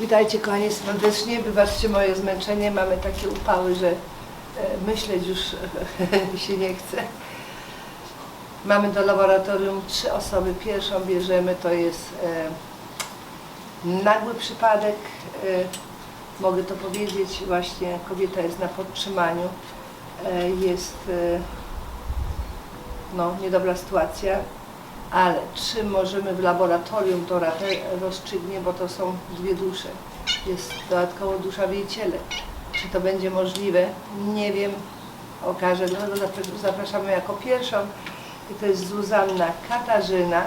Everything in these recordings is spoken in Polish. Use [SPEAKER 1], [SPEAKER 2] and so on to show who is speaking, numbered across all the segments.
[SPEAKER 1] Witajcie kochani serdecznie, wybaczcie moje zmęczenie, mamy takie upały, że e, myśleć już się nie chce. Mamy do laboratorium trzy osoby. Pierwszą bierzemy, to jest e, nagły przypadek, e, mogę to powiedzieć, właśnie kobieta jest na podtrzymaniu, jest no, niedobra sytuacja, ale czy możemy w laboratorium to raczej rozstrzygnie, bo to są dwie dusze. Jest dodatkowo dusza w jej ciele. Czy to będzie możliwe? Nie wiem. Okaże, dlatego zapra- zapraszamy jako pierwszą. I to jest Zuzanna Katarzyna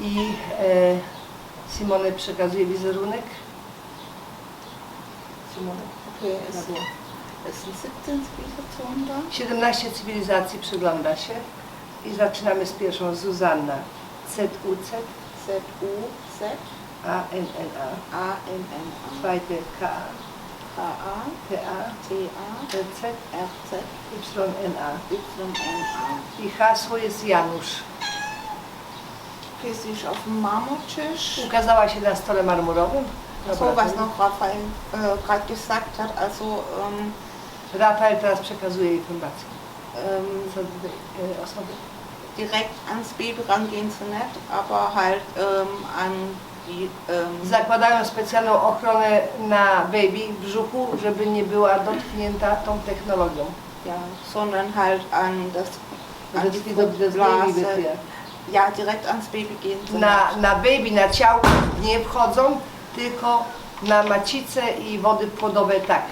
[SPEAKER 1] i e, Simone przekazuje wizerunek. Simone.
[SPEAKER 2] Es sind 17 Zivilisationen da.
[SPEAKER 1] 17 cywilizacji przygląda się i zaczynamy z pierwszą Zuzanna. Z-U-Z,
[SPEAKER 2] Z, U, Z,
[SPEAKER 1] A-N-N-A.
[SPEAKER 2] A, N, N, A.
[SPEAKER 1] Zweite K,
[SPEAKER 2] K, A,
[SPEAKER 1] T-A,
[SPEAKER 2] T, A,
[SPEAKER 1] T-Z,
[SPEAKER 2] R, Z,
[SPEAKER 1] Y-N-A.
[SPEAKER 2] Y, N, A.
[SPEAKER 1] I hasło jest Janusz.
[SPEAKER 2] Sie ist auf dem Marmortisch.
[SPEAKER 1] Ukazała się na stole marmurowym.
[SPEAKER 2] So, was noch Raphael äh, gerade gesagt hat, also ähm,
[SPEAKER 1] Rafael teraz przekazuje
[SPEAKER 2] ähm,
[SPEAKER 1] do tej e, osoby.
[SPEAKER 2] Direkt ans Baby rangehen sie nicht, aber halt ähm, an die ähm,
[SPEAKER 1] Zakładają specjalną ochronę na baby w brzuchu, żeby nie była dotknięta tą technologią.
[SPEAKER 2] ja, sondern halt an das an die Ja, direkt ans Baby gehen
[SPEAKER 1] na,
[SPEAKER 2] nicht.
[SPEAKER 1] na baby, na ciało nie wchodzą, tylko na macicę i wody płodowe tak.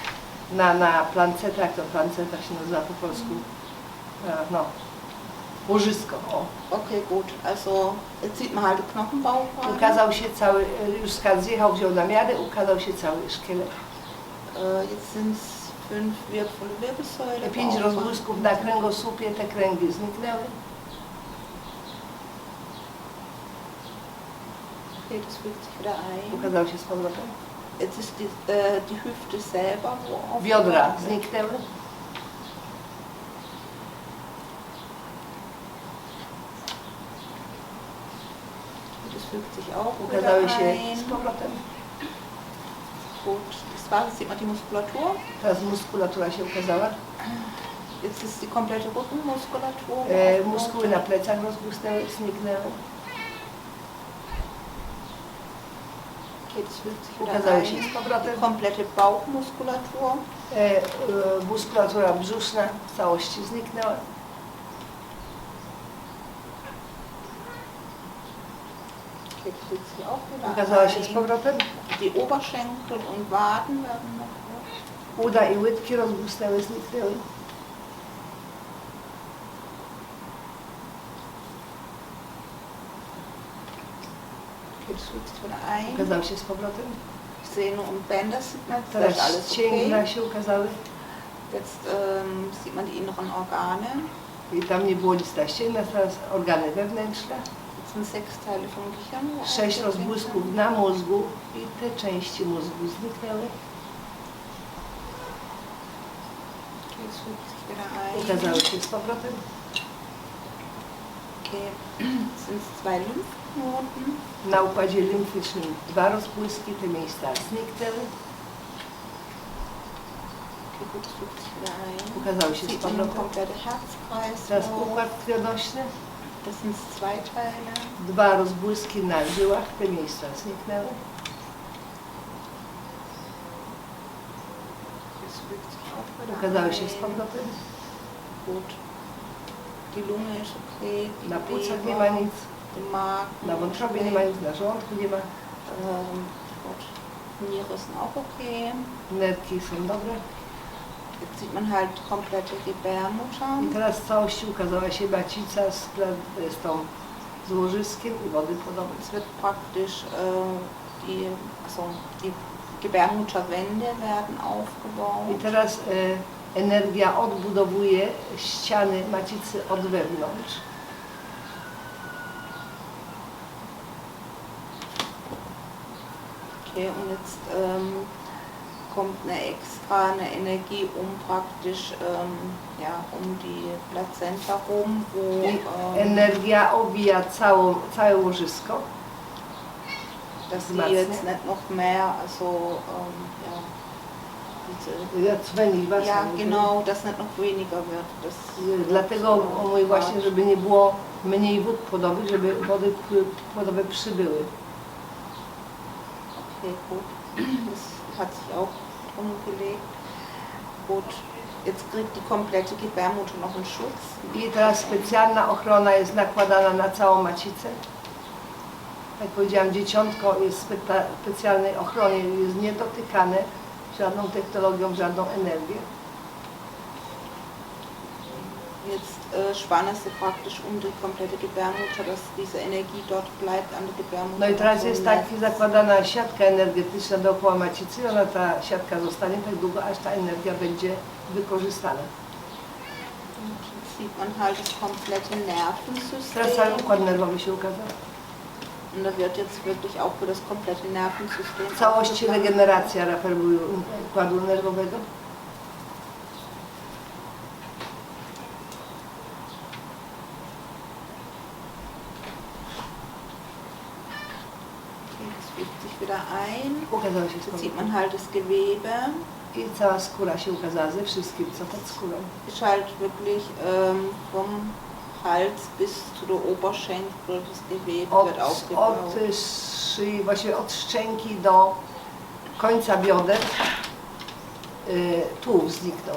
[SPEAKER 1] Na, na plancetę, jak to planceta się nazywa po polsku? E, No, łożysko. O.
[SPEAKER 2] Okay, gut. Also jetzt sieht man halt den Knochenbau.
[SPEAKER 1] Ukazał się cały, już zjechał, wziął namiary, ukazał się cały szkielet.
[SPEAKER 2] Äh, jetzt sind es fünf Wirbelsäule.
[SPEAKER 1] Pięć rozbłysków na kręgosłupie, te kręgi zniknęły.
[SPEAKER 2] Okay, das fügt sich wieder ein.
[SPEAKER 1] Ukazał się z powrotem.
[SPEAKER 2] Jetzt ist die, äh, die Hüfte selber, wo
[SPEAKER 1] Biodra zniknęły.
[SPEAKER 2] Das fügt sich auch
[SPEAKER 1] Ukazały się z powrotem.
[SPEAKER 2] Jetzt.
[SPEAKER 1] Teraz muskulatura się ukazała.
[SPEAKER 2] Jetzt ist die komplette Rückenmuskulatur.
[SPEAKER 1] E, muskuły na plecach rozbłysnęły, zniknęły.
[SPEAKER 2] Das fügt sich wieder
[SPEAKER 1] Ukazały się z powrotem.
[SPEAKER 2] Komplette Bauchmuskulatur.
[SPEAKER 1] E, e, muskulatura brzuszna w całości zniknęła.
[SPEAKER 2] Sich auch wieder
[SPEAKER 1] Ukazała się z powrotem.
[SPEAKER 2] Die Oberschenkel und Waden werden noch
[SPEAKER 1] Uda i łydki zniknęły.
[SPEAKER 2] Sich wieder ein.
[SPEAKER 1] Ukazał się z powrotem.
[SPEAKER 2] Sehne und Bänder sieht man, das ist alles okay.
[SPEAKER 1] się ukazały.
[SPEAKER 2] Jetzt ähm, sieht man die inneren Organe.
[SPEAKER 1] I tam nie było nic na ścięgnach, teraz organy wewnętrzne. Sześć rozbłysków
[SPEAKER 2] sind.
[SPEAKER 1] na mózgu i te części mózgu zniknęły. Ukazały się z powrotem. Na układzie limfycznym dwa rozbłyski, te miejsca zniknęły. Ukazały się z powrotem. Teraz układ krwionośny.
[SPEAKER 2] Das sind zwei Teile.
[SPEAKER 1] Dwa rozbłyski na żyłach, te miejsca zniknęły. Ukazały się z powrotem.
[SPEAKER 2] Gut. Die Lunge ist okay. Die
[SPEAKER 1] Na płucach nie ma nic, na wątrobie nie ma nic, na żołądku nie ma.
[SPEAKER 2] Gut. Niere sind auch okay.
[SPEAKER 1] Nerki są dobre.
[SPEAKER 2] Sieht man halt komplette Gebärmutter.
[SPEAKER 1] I teraz w całości ukazała się macica z, pla- z tą z łożyskiem i wody podobne.
[SPEAKER 2] Es wird praktisch äh, die, also die Gebärmutterwände werden
[SPEAKER 1] I
[SPEAKER 2] aufgebaut.
[SPEAKER 1] teraz e, energia odbudowuje ściany macicy od wewnątrz.
[SPEAKER 2] Okay, und jetzt ähm, kommt eine extra eine Energie um praktisch ähm, ja, um die Plazenta rum, wo ähm,
[SPEAKER 1] energia obija całą, całe łożysko.
[SPEAKER 2] dass
[SPEAKER 1] wzmacnia.
[SPEAKER 2] jetzt nicht noch mehr, also ähm, ja, diese,
[SPEAKER 1] Ja,
[SPEAKER 2] genau, dass nicht noch weniger wird. Das
[SPEAKER 1] Dlatego on mówi właśnie, żeby nie było mniej wód płodowych, żeby wody płodowe przybyły.
[SPEAKER 2] Okay, gut. Hat sich auch drum gelegt. Gut, jetzt kriegt die komplette Gebärmutter noch einen Schutz.
[SPEAKER 1] I teraz specjalna ochrona jest nakładana na całą macicę. Jak powiedziałam, dzieciątko jest w specjalnej ochronie, jest niedotykane żadną technologią, żadną energią.
[SPEAKER 2] Jetzt äh, spannen sie praktisch um die komplette Gebärmutter, dass diese Energie dort bleibt an der Gebärmutter.
[SPEAKER 1] No i teraz jest
[SPEAKER 2] im
[SPEAKER 1] tak zakładana siatka energetyczna dookoła macicy, ona ta siatka zostanie tak długo, aż ta energia będzie wykorzystana.
[SPEAKER 2] Jetzt sieht man halt das komplette
[SPEAKER 1] Teraz cały
[SPEAKER 2] Nervensystem.
[SPEAKER 1] układ nerwowy się ukazał.
[SPEAKER 2] Und da wird jetzt wirklich auch für das komplette Nervensystem.
[SPEAKER 1] W całości regeneracja układu nerwowego.
[SPEAKER 2] Okay, Das fügt sich wieder ein.
[SPEAKER 1] Ukazało się
[SPEAKER 2] Jetzt sieht man halt das Gewebe.
[SPEAKER 1] I cała skóra się ukazała ze wszystkim, co pod skórą.
[SPEAKER 2] Ist halt wirklich ähm, vom Hals bis zu der Oberschenkel, das Gewebe
[SPEAKER 1] Od,
[SPEAKER 2] wird
[SPEAKER 1] od
[SPEAKER 2] aufgebaut.
[SPEAKER 1] y, szyi, właściwie od szczęki do końca bioder y, tułów zniknął.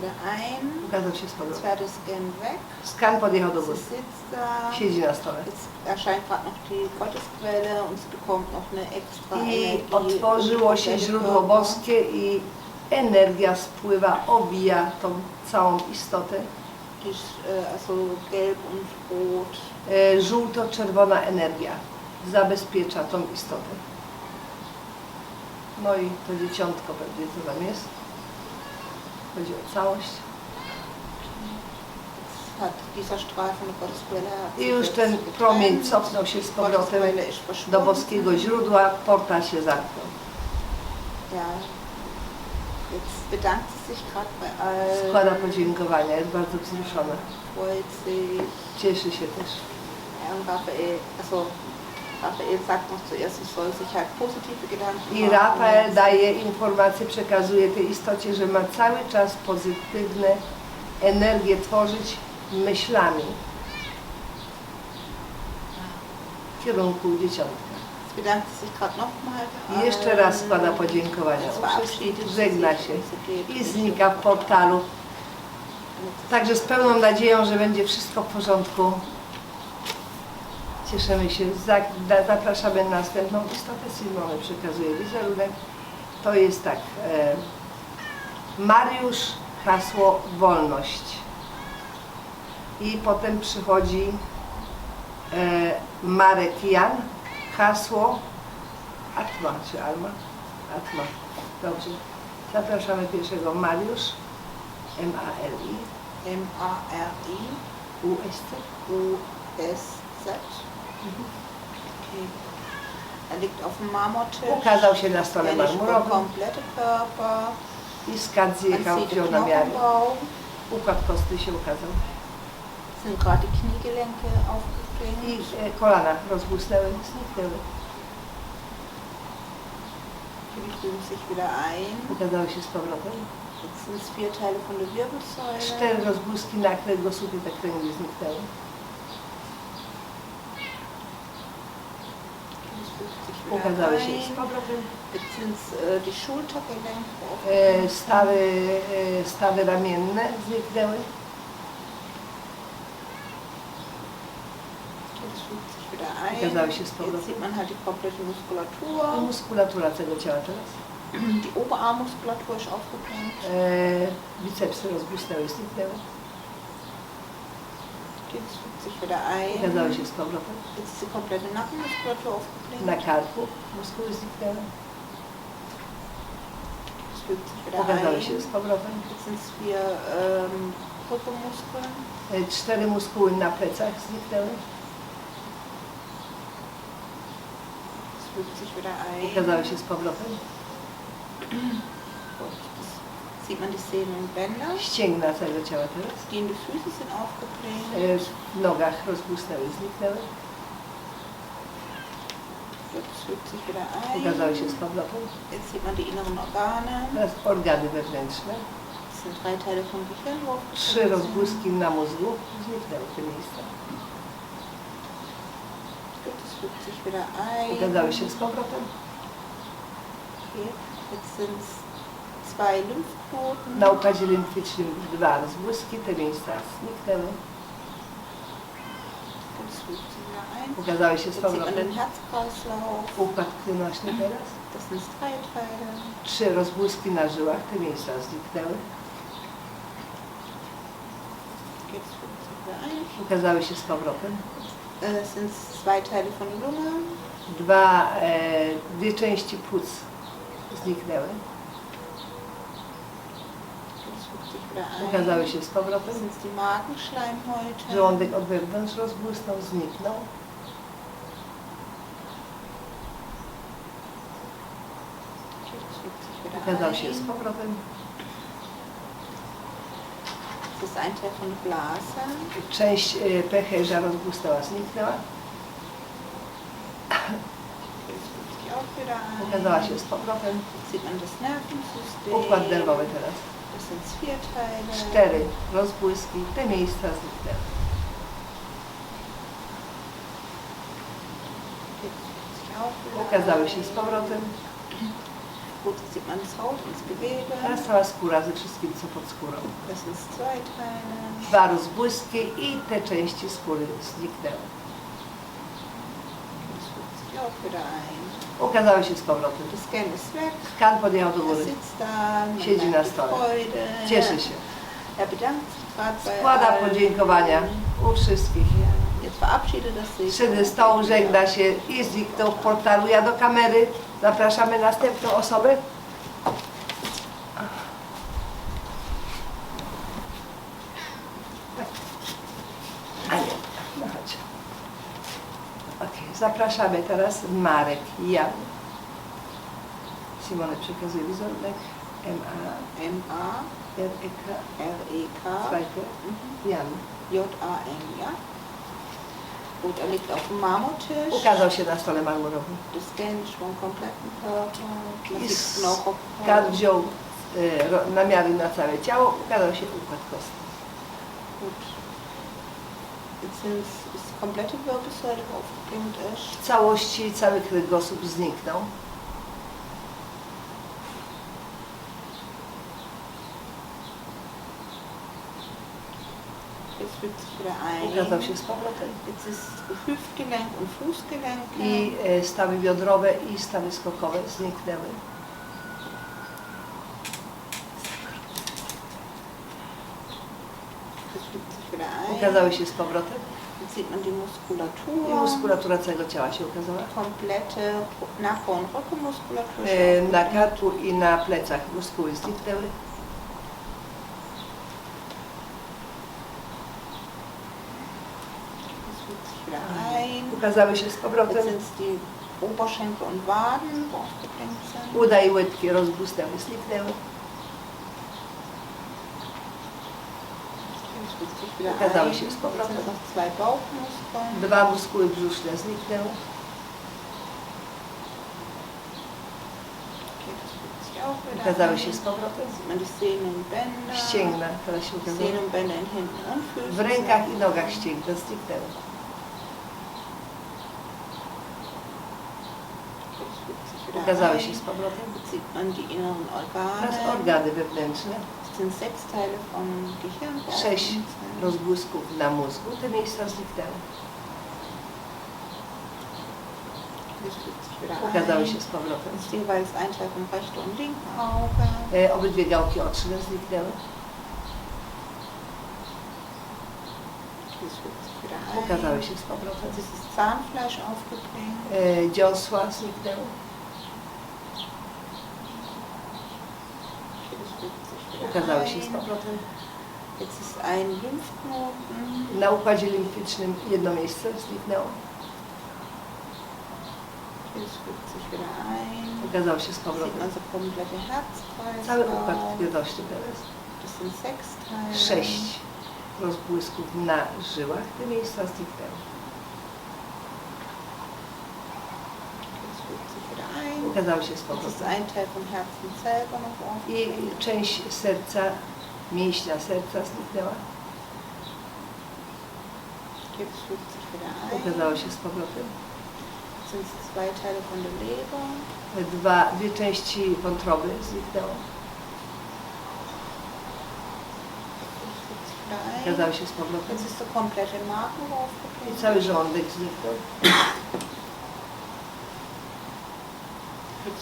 [SPEAKER 2] Wieder ein.
[SPEAKER 1] Ukazał się z
[SPEAKER 2] wäre der Scan weg.
[SPEAKER 1] Skan podjechał do
[SPEAKER 2] Sie
[SPEAKER 1] góry.
[SPEAKER 2] sitzt da.
[SPEAKER 1] Siedzi na stole.
[SPEAKER 2] Jetzt erscheint gerade noch die Gottesquelle und sie bekommt noch eine extra
[SPEAKER 1] I otworzyło się źródło boskie i energia spływa, obija tą całą istotę.
[SPEAKER 2] Die also gelb und rot.
[SPEAKER 1] E, Żółto-czerwona energia zabezpiecza tą istotę. No i to dzieciątko pewnie co tam jest. Chodzi o całość.
[SPEAKER 2] Hat
[SPEAKER 1] I już ten promień cofnął się z powrotem do boskiego źródła, portal się zamknął.
[SPEAKER 2] Allen.
[SPEAKER 1] Składa podziękowania, jest bardzo wzruszona. Cieszy się też.
[SPEAKER 2] Also Raphael sagt noch zuerst, sie soll sich halt positive Gedanken
[SPEAKER 1] I. Rafael daje informacje, przekazuje tej istocie, że ma cały czas pozytywne energie tworzyć myślami w kierunku dzieciątka.
[SPEAKER 2] Jetzt bedankt sie sich gerade nochmal.
[SPEAKER 1] I jeszcze raz składa podziękowania u wszystkich, żegna się i znika w portalu. Także z pełną nadzieją, że będzie wszystko w porządku. Cieszymy się. Zapraszamy na następną istotę Simony. Przekazuję wizerunek. To jest tak. E, Mariusz, hasło wolność. I potem przychodzi e, Marek Jan, hasło Atma czy Alma? Atma. Dobrze. Zapraszamy pierwszego Mariusz, M-A-R-I,
[SPEAKER 2] M-A-R-I.
[SPEAKER 1] U-S-C.
[SPEAKER 2] U-S-Z. Okay. Er liegt auf dem Marmortisch.
[SPEAKER 1] Ukazał się na stole marmurowym
[SPEAKER 2] Körper.
[SPEAKER 1] i
[SPEAKER 2] Man
[SPEAKER 1] zjechał, wziął na miarę. Układ kostny się ukazał.
[SPEAKER 2] Sind gerade die Kniegelenke
[SPEAKER 1] I e, kolana rozbłysnęły, zniknęły. Ukazały się z powrotem.
[SPEAKER 2] Jetzt sind es vier Teile von der Wirbelsäule.
[SPEAKER 1] Cztery rozbłyski na kręgosłupie, te kręgi zniknęły.
[SPEAKER 2] Das fügt sich wieder
[SPEAKER 1] Ukazały się z powrotem.
[SPEAKER 2] Schultergelenke.
[SPEAKER 1] E, Stawy, e, stawy ramienne zniknęły. Ukazały się z powrotem.
[SPEAKER 2] man halt die komplette
[SPEAKER 1] I
[SPEAKER 2] Muskulatur.
[SPEAKER 1] muskulatura tego ciała teraz.
[SPEAKER 2] Die Oberarmmuskulatur ist aufgepumpt.
[SPEAKER 1] E, bicepsy rozbłysnęły, zniknęły.
[SPEAKER 2] Das fügt sich wieder ein.
[SPEAKER 1] Ukazały się z powrotem.
[SPEAKER 2] Jetzt ist die komplette Nackenmuskulatur aufgepumpt.
[SPEAKER 1] Na karku muskuły zniknęły.
[SPEAKER 2] Das fügt sich wieder
[SPEAKER 1] Ukazały
[SPEAKER 2] ein.
[SPEAKER 1] się z powrotem.
[SPEAKER 2] Jetzt sind es vier ähm, Rückenmuskeln.
[SPEAKER 1] E, Cztery muskuły na plecach zniknęły.
[SPEAKER 2] Das fügt sich wieder ein.
[SPEAKER 1] Ukazały się z powrotem.
[SPEAKER 2] Gut, Das sieht man die Sehnen und Bänder.
[SPEAKER 1] ścięgna teraz.
[SPEAKER 2] Stehende Füße sind aufgebläht.
[SPEAKER 1] E, W nogach rozbłysnęły, zniknęły.
[SPEAKER 2] Das fügt sich wieder ein.
[SPEAKER 1] Ukazały się z powrotem.
[SPEAKER 2] Jetzt sieht man die inneren Organe.
[SPEAKER 1] Teraz organy wewnętrzne.
[SPEAKER 2] Das sind drei Teile vom Gehirn, wo
[SPEAKER 1] Trzy
[SPEAKER 2] sind.
[SPEAKER 1] rozbłyski na mózgu. Zniknęły.
[SPEAKER 2] Gut, Das fügt sich wieder ein.
[SPEAKER 1] Ukazały się z powrotem.
[SPEAKER 2] Okay. Jetzt sind es zwei Lymphknoten.
[SPEAKER 1] Na układzie limfycznym dwa rozbłyski. Te miejsca zniknęły. Ukazały się z powrotem. Układ krwionośny teraz.
[SPEAKER 2] Drei Teile.
[SPEAKER 1] Trzy rozbłyski na żyłach. Te miejsca zniknęły. Ukazały się z powrotem.
[SPEAKER 2] Es sind zwei Teile von der Lunge.
[SPEAKER 1] Dwa, e, dwie części płuc zniknęły.
[SPEAKER 2] Das fügt sich wieder ein.
[SPEAKER 1] Ukazały się z powrotem. Żołądek od wewnątrz rozbłysnął, zniknął. Ukazał się z powrotem. Część e, pęcherza rozbłysnęła, zniknęła. Ukazała się z powrotem. Układ nerwowy teraz. Cztery rozbłyski, te miejsca zniknęły. Ukazały się z powrotem. Teraz cała skóra ze wszystkim, co pod skórą. Dwa rozbłyski i te części skóry zniknęły.
[SPEAKER 2] Das fügt sich auch wieder ein.
[SPEAKER 1] Ukazały się z powrotem. Skan podjechał do góry. Siedzi na stole. Cieszy się. Składa podziękowania u wszystkich. Przy stołu żegna się i zniknął w portalu. Ja do kamery. Zapraszamy następną osobę. A nie, no chodź. Okej, zapraszamy teraz Marek Jan. Simone przekazuje wizerunek. M-A,
[SPEAKER 2] M-A,
[SPEAKER 1] R-E-K,
[SPEAKER 2] R-E-K,
[SPEAKER 1] zweite,
[SPEAKER 2] mhm.
[SPEAKER 1] Jan.
[SPEAKER 2] J-A-N, ja. Gut, er liegt auf dem Marmortisch.
[SPEAKER 1] Ukazał się na stole marmurowym.
[SPEAKER 2] Der Scan ist vom kompletten Körper. Man
[SPEAKER 1] Ist
[SPEAKER 2] sieht Knochen.
[SPEAKER 1] Kan wziął ro- namiary na całe ciało, ukazał się układ kostny.
[SPEAKER 2] Gut. Ist die komplette Wirbelsäule aufgebläht ist.
[SPEAKER 1] W całości cały kręgosłup zniknął. Ukazał się z powrotem. I e, stawy biodrowe i stawy skokowe zniknęły.
[SPEAKER 2] Das fügt sich wieder ein.
[SPEAKER 1] Ukazały się z powrotem.
[SPEAKER 2] Jetzt sieht man die Muskulatur.
[SPEAKER 1] I muskulatura całego ciała się ukazała.
[SPEAKER 2] Komplette Nacken- und Rückenmuskulatur.
[SPEAKER 1] E, Na karku i na plecach muskuły zniknęły.
[SPEAKER 2] Das fügt sich wieder ein.
[SPEAKER 1] Ukazały się z
[SPEAKER 2] Jetzt
[SPEAKER 1] powrotem.
[SPEAKER 2] sind es die Oberschenkel und Waden, wo aufgeblendet sind.
[SPEAKER 1] Uda i łydki rozbłysnęły, zniknęły.
[SPEAKER 2] Ein.
[SPEAKER 1] się z powrotem. Dwa muskuły brzuszne zniknęły.
[SPEAKER 2] Ein.
[SPEAKER 1] się z powrotem. Ścięgna, teraz się ukazały. W rękach i nogach ścięgna zniknęły.
[SPEAKER 2] Ein.
[SPEAKER 1] się z powrotem. Teraz organy wewnętrzne.
[SPEAKER 2] Sind sechs Teile vom Gehirn.
[SPEAKER 1] Sześć rozbłysków na mózgu. Te miejsca zniknęły.
[SPEAKER 2] Wieder
[SPEAKER 1] Ukazały się z powrotem.
[SPEAKER 2] Jeweils ein Teil vom rechten und linken Auge.
[SPEAKER 1] E, obydwie gałki oczne zniknęły. Ukazały się z powrotem.
[SPEAKER 2] Zahnfleisch aufgebläht.
[SPEAKER 1] E, dziąsła zniknęły.
[SPEAKER 2] Das fügt sich wieder
[SPEAKER 1] Ukazały się z powrotem.
[SPEAKER 2] Jetzt ist ein Lymphknoten.
[SPEAKER 1] Na układzie limfycznym jedno miejsce zniknęło. Ukazał się z powrotem. Cały układ twierdzości teraz. Sześć rozbłysków na żyłach, te miejsca zniknęły.
[SPEAKER 2] Das fügt sich wieder ein.
[SPEAKER 1] Ukazały się z powrotem.
[SPEAKER 2] offen.
[SPEAKER 1] I część serca, mięśnia serca zniknęła. Ukazało się z powrotem. Dwa, dwie części wątroby
[SPEAKER 2] ein.
[SPEAKER 1] Ukazały się z powrotem. I cały żołądek zniknął.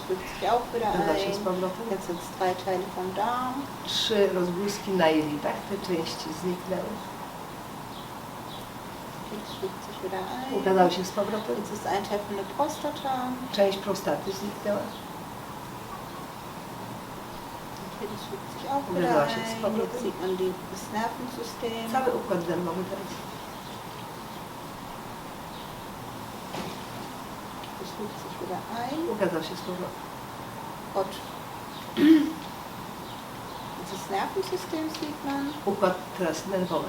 [SPEAKER 2] Fügt sich auch wieder
[SPEAKER 1] się z
[SPEAKER 2] ein.
[SPEAKER 1] powrotem.
[SPEAKER 2] Jetzt sind drei Teile vom Darm.
[SPEAKER 1] Trzy rozbłyski na jelitach, te części zniknęły.
[SPEAKER 2] Jetzt sich wieder ein.
[SPEAKER 1] Się z powrotem.
[SPEAKER 2] Jetzt ist ein Teil von der Prostata.
[SPEAKER 1] Część prostaty zniknęła.
[SPEAKER 2] Jetzt fügt sich auch wieder
[SPEAKER 1] Ukazała się z
[SPEAKER 2] ein.
[SPEAKER 1] powrotem.
[SPEAKER 2] Jetzt sieht man die, das Nervensystem.
[SPEAKER 1] Cały układ nerwowy teraz.
[SPEAKER 2] Das ein.
[SPEAKER 1] Ukazał się z powrotem.
[SPEAKER 2] Gott. Das Nervensystem sieht man.
[SPEAKER 1] Układ teraz nerwowy.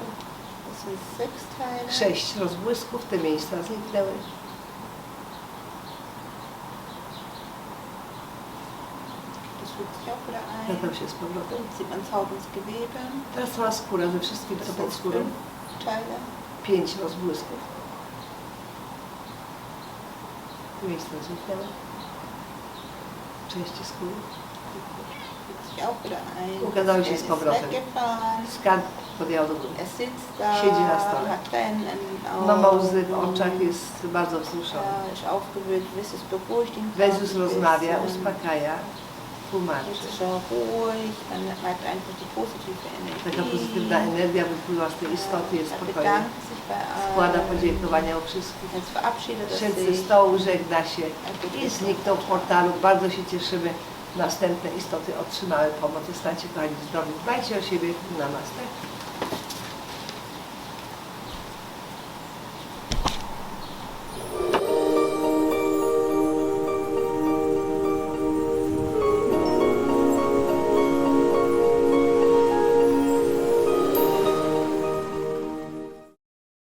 [SPEAKER 2] Das sind sechs Teile.
[SPEAKER 1] Sześć rozbłysków, te miejsca zniknęły. Ukazał się z powrotem. Teraz cała skóra ze wszystkim, co pod skórą. Pięć rozbłysków. Te miejsca zniknęły. Części skóry. Ukazały się z powrotem. Skarb podjęła do góry. Siedzi na stole. Ma Ma łzy w oczach, jest bardzo wzruszony.
[SPEAKER 2] Ein
[SPEAKER 1] rozmawia, uspokaja, tłumaczy. Taka pozytywna energia wypływa z tej istoty, jest
[SPEAKER 2] bei
[SPEAKER 1] Składa podziękowania u wszystkich. Szedł ze stołu, żegna się i zniknął w portalu. Bardzo się cieszymy. Następne istoty otrzymały pomoc. Zostańcie kochani zdrowi. Dbajcie o siebie. Namaste.